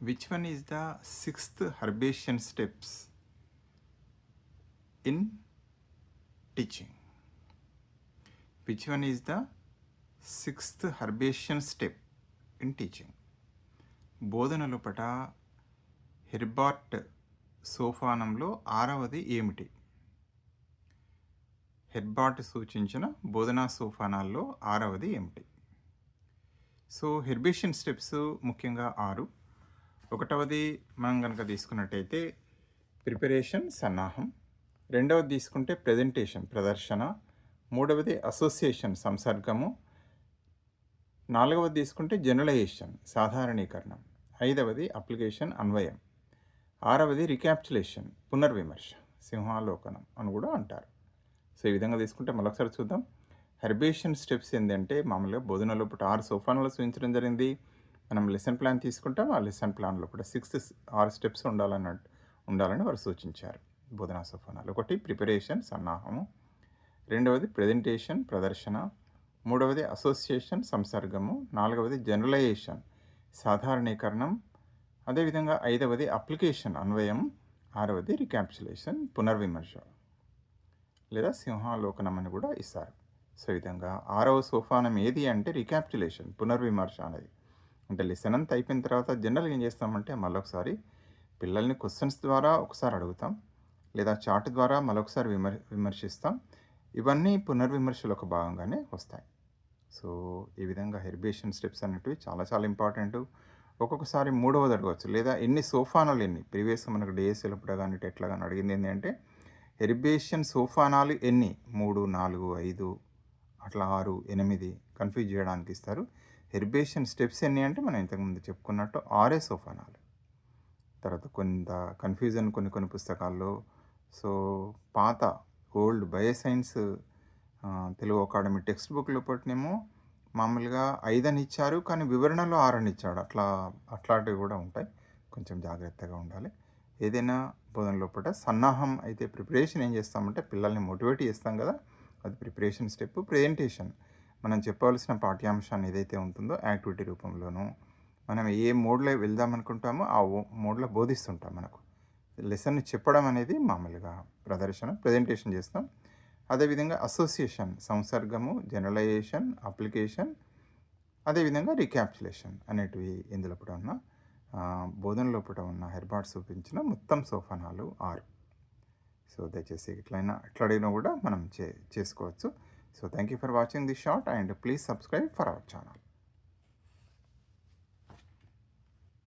Which one is the sixth Herbacean steps in teaching? Which one is the sixth Herbacean step in teaching? బోధన లోపట Herbert సోపానంలో ఆరవది ఏమిటి Herbert సూచించిన బోధనా సోపానాల్లో ఆరవది ఏమిటి సో హెర్బేషన్ స్టెప్స్ ముఖ్యంగా ఆరు ఒకటవది మనం కనుక తీసుకున్నట్టయితే ప్రిపరేషన్ సన్నాహం. రెండవది తీసుకుంటే ప్రజెంటేషన్ ప్రదర్శన. మూడవది అసోసియేషన్ సంసర్గము. నాలుగవది తీసుకుంటే జనరలైజేషన్ సాధారణీకరణం. ఐదవది అప్లికేషన్ అన్వయం. ఆరవది రికాప్చులేషన్ పునర్విమర్శ సింహాలోకనం అని కూడా అంటారు. సో ఈ విధంగా తీసుకుంటే మరొకసారి చూద్దాం. హెర్బేషన్ స్టెప్స్ ఏంటంటే మామూలుగా బోధన లోపల ఆరు సోఫానాలు సూచించడం జరిగింది. మనం లెసన్ ప్లాన్ తీసుకుంటాం ఆ లెసన్ ప్లాన్లో కూడా సిక్స్త్ ఆరు స్టెప్స్ ఉండాలన్న ఉండాలని వారు సూచించారు. బోధనా సోఫానాలు. ఒకటి ప్రిపరేషన్ సన్నాహము. రెండవది ప్రజెంటేషన్ ప్రదర్శన. మూడవది అసోసియేషన్ సంసర్గము. నాలుగవది జనరలైజేషన్ సాధారణీకరణం. అదేవిధంగా ఐదవది అప్లికేషన్ అన్వయం. ఆరవది రికాప్చులేషన్ పునర్విమర్శ. లేదా సింహాలోకనం అని కూడా ఇస్తారు. సో విధంగా ఆరవ సోఫానం ఏది అంటే రికాప్చులేషన్ పునర్విమర్శ అనేది. అంటే లెసన్ అంతా అయిపోయిన తర్వాత జనరల్గా ఏం చేస్తామంటే మళ్ళొకసారి పిల్లల్ని క్వశ్చన్స్ ద్వారా ఒకసారి అడుగుతాం. లేదా చాట్ ద్వారా మరొకసారి విమర్ విమర్శిస్తాం. ఇవన్నీ పునర్విమర్శలు ఒక భాగంగానే వస్తాయి. సో ఈ విధంగా హెర్బేషన్ స్టెప్స్ అనేటివి చాలా చాలా ఇంపార్టెంట్ ఒక్కొక్కసారి మూడవది అడగవచ్చు. లేదా ఎన్ని సోఫానాలు ఎన్ని? ప్రీవియస్ మనకు డిఎస్ఎల్ కానీ ఎట్లా కానీ అడిగింది ఏంటంటే హెర్బేషన్ సోఫానాలు ఎన్ని? మూడు నాలుగు ఐదు అట్లా ఆరు ఎనిమిది కన్ఫ్యూజ్ చేయడానికి ఇస్తారు. హెర్బేషన్ స్టెప్స్ ఎన్ని అంటే మనం ఇంతకుముందు చెప్పుకున్నట్టు ఆరే సోఫానాలు. తర్వాత కొంత కన్ఫ్యూజన్ కొన్ని కొన్ని పుస్తకాల్లో. సో పాత old bioscience Telugu academy text book పట్టినేమో మామూలుగా ఐదని ఇచ్చారు కానీ వివరణలో ఆరని ఇచ్చాడు అట్లా అట్లాంటివి కూడా ఉంటాయి. కొంచెం జాగ్రత్తగా ఉండాలి. ఏదైనా బోధన లోపల సన్నాహం అయితే ప్రిపరేషన్ ఏం చేస్తామంటే పిల్లల్ని మోటివేట్ చేస్తాం కదా. అది ప్రిపరేషన్ స్టెప్ ప్రజెంటేషన్. మనం చెప్పవలసిన పాఠ్యాంశాన్ని ఏదైతే ఉంటుందో యాక్టివిటీ రూపంలోనూ మనం ఏ మోడ్లో వెళ్దాం అనుకుంటామో ఆ మోడ్లో బోధిస్తుంటాం మనకు. లెసన్ చెప్పడం అనేది మామూలుగా ప్రదర్శన ప్రజెంటేషన్ చేస్తాం. అదేవిధంగా అసోసియేషన్ సంసర్గము జనరలైజేషన్ అప్లికేషన్ అదేవిధంగా రికాప్చులేషన్ అనేటివి ఇందులో కూడా ఉన్న బోధన లోపల ఉన్న హెర్బాట్ చూపించిన మొత్తం సోఫానాలు ఆరు. సో దయచేసి ఎట్లయినా ఎట్లా అడిగినా కూడా మనం చే చేసుకోవచ్చు. So thank you for watching this short and please subscribe for our channel.